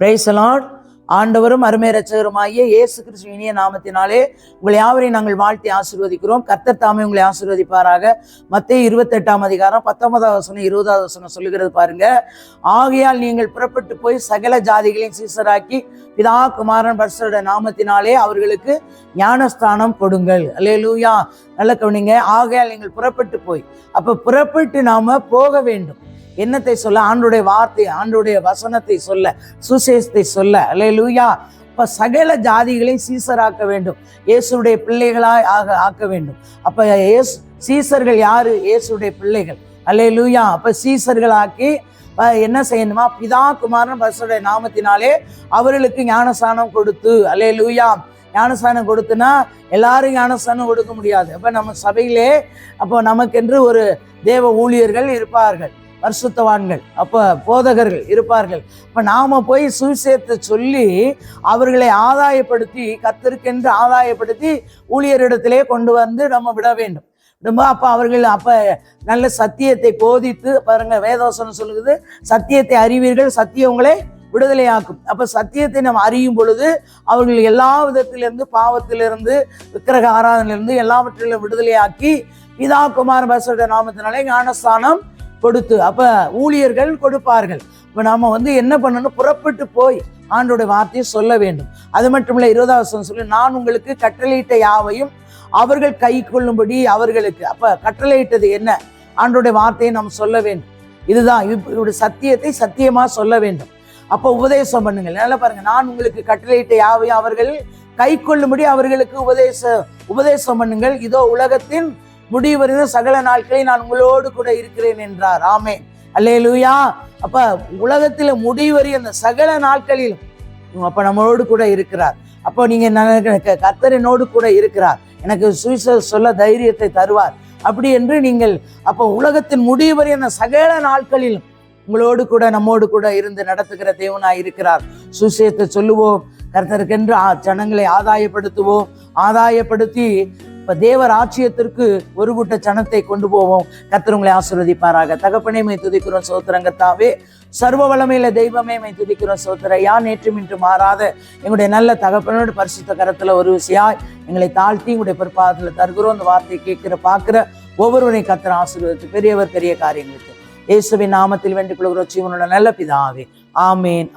பிரைசலாட் ஆண்டவரும் அருமை ரச்சகருமாகிய இயேசு கிறிஸ்து இனிய நாமத்தினாலே உங்களை யாவரையும் நாங்கள் வாழ்த்தி ஆசீர்வதிக்கிறோம். கர்த்தர் தாமே உங்களை ஆசீர்வதிப்பாராக. மத்திய இருபத்தெட்டாம் அதிகாரம் பத்தொன்பதாவது வசனம் இருபதாவது வசனம் சொல்லுகிறது பாருங்க. ஆகையால் நீங்கள் புறப்பட்டு போய் சகல ஜாதிகளையும் சீசராக்கி பிதா குமாரன் பரிசுட நாமத்தினாலே அவர்களுக்கு ஞானஸ்தானம் கொடுங்கள். அல்லேலூயா நல்ல கவனிங்க. ஆகையால் நீங்கள் புறப்பட்டு போய் அப்போ புறப்பட்டு நாம போக வேண்டும். என்னத்தை சொல்ல? ஆண்டுடைய வார்த்தை ஆண்டுடைய வசனத்தை சொல்ல சுசேஷத்தை சொல்ல. அல்ல லூயா இப்போ சகல ஜாதிகளையும் சீசராக்க வேண்டும். இயேசுடைய பிள்ளைகளாய் ஆக ஆக்க வேண்டும். அப்போ இயேசு சீசர்கள் யாரு? இயேசுடைய பிள்ளைகள். அல்லே லூயா அப்போ சீசர்களாக்கி என்ன செய்யணுமா? பிதா குமாரன் பசுடைய நாமத்தினாலே அவர்களுக்கு ஞானசானம் கொடுத்து அல்லே லூயா ஞானசானம் கொடுத்துனா எல்லாரும் ஞானசானம் கொடுக்க முடியாது. அப்போ நம்ம சபையிலே அப்போ நமக்கென்று ஒரு தேவ ஊழியர்கள் இருப்பார்கள். பரிசுத்தவான்கள். அப்போ போதகர்கள் இருப்பார்கள். இப்போ நாம் போய் சுவிசேத்தை சொல்லி அவர்களை ஆதாயப்படுத்தி கத்திருக்கென்று ஆதாயப்படுத்தி ஊழியரிடத்திலே கொண்டு வந்து நம்ம விட வேண்டும். ரொம்ப அப்போ அவர்கள் அப்போ நல்ல சத்தியத்தை போதித்து பாருங்க வேதவசனம் சொல்லுது சத்தியத்தை அறிவீர்கள் சத்தியம் உங்களை விடுதலையாக்கும். அப்போ சத்தியத்தை நம்ம அறியும் பொழுது அவர்கள் எல்லா விதத்திலிருந்து பாவத்திலிருந்து விக்கிரக ஆராதனையிலிருந்து எல்லாவற்றிலும் விடுதலையாக்கி பிதா குமார் பசுடைய நாமத்தினாலே ஞானஸ்தானம் கொடுத்து அப்போ ஊழியர்கள் கொடுப்பார்கள். இப்போ நாம் வந்து என்ன பண்ணணும்? புறப்பட்டு போய் ஆண்டோடைய வார்த்தையை சொல்ல வேண்டும். அது மட்டும் இல்லை இருபதாவது சொல்லி நான் உங்களுக்கு கட்டளையிட்ட யாவையும் அவர்கள் கை கொள்ளும்படி அவர்களுக்கு அப்போ கட்டளையிட்டது என்ன? ஆண்டோடைய வார்த்தையை நாம் சொல்ல வேண்டும். இதுதான் இவ்- இவருடைய சத்தியத்தை சத்தியமாக சொல்ல வேண்டும். அப்போ உபதேசம் பண்ணுங்கள். நல்லா பாருங்க. நான் உங்களுக்கு கட்டளையிட்ட யாவையும் அவர்கள் கை கொள்ளும்படி அவர்களுக்கு உபதேச உபதேசம் பண்ணுங்கள். இதோ உலகத்தின் முடிவறிந்த சகல நாட்களில் நான் உங்களோடு கூட இருக்கிறேன் என்றார். ஆமே அல்லேலூயா. அப்ப உலகத்துல முடிவறி அந்த சகல நாட்களிலும் அப்ப நம்மளோடு கூட இருக்கிறார். அப்போ நீங்க நினைக்க கத்தரினோடு கூட இருக்கிறார். எனக்கு சுவிசேஷ சொல்ல தைரியத்தை தருவார். அப்படி என்று நீங்கள் அப்போ உலகத்தின் முடிவறி அந்த சகல நாட்களிலும் உங்களோடு கூட நம்மோடு கூட இருந்து நடத்துகிற தேவனாய் இருக்கிறார். சுசியத்தை சொல்லுவோம். கர்த்தருக்கென்று ஜனங்களை ஆதாயப்படுத்துவோம். ஆதாயப்படுத்தி இப்போ தேவ ராஜ்யத்திற்கு ஒரு கூட்ட ஜனத்தை கொண்டு போவோம். கர்த்தர் உங்களை ஆசீர்வதிப்பாராக. தகப்பனே மை துதிக்கிறோம் சோத்திரங்கத்தாவே சர்வ வளமையில தெய்வமே மை துதிக்கிறோம் சோத்திர யா நேற்றும் இன்று மாறாத எங்களுடைய நல்ல தகப்பனோடு பரிசுத்த கரத்தில் ஒரு விஷயாய் எங்களை தாழ்த்தி உங்களுடைய பிற்பாதத்தில் தருகிறோம். அந்த வார்த்தையை கேட்கிற பார்க்குற ஒவ்வொருவனை கத்திர ஆசீர்வதித்து பெரியவர் பெரிய காரியங்களுக்கு. இயேசுவின் நாமத்தில் வேண்டிக் கொள்கிறோம். ஜீவனோட நல்ல பிதாவே. ஆமேன்.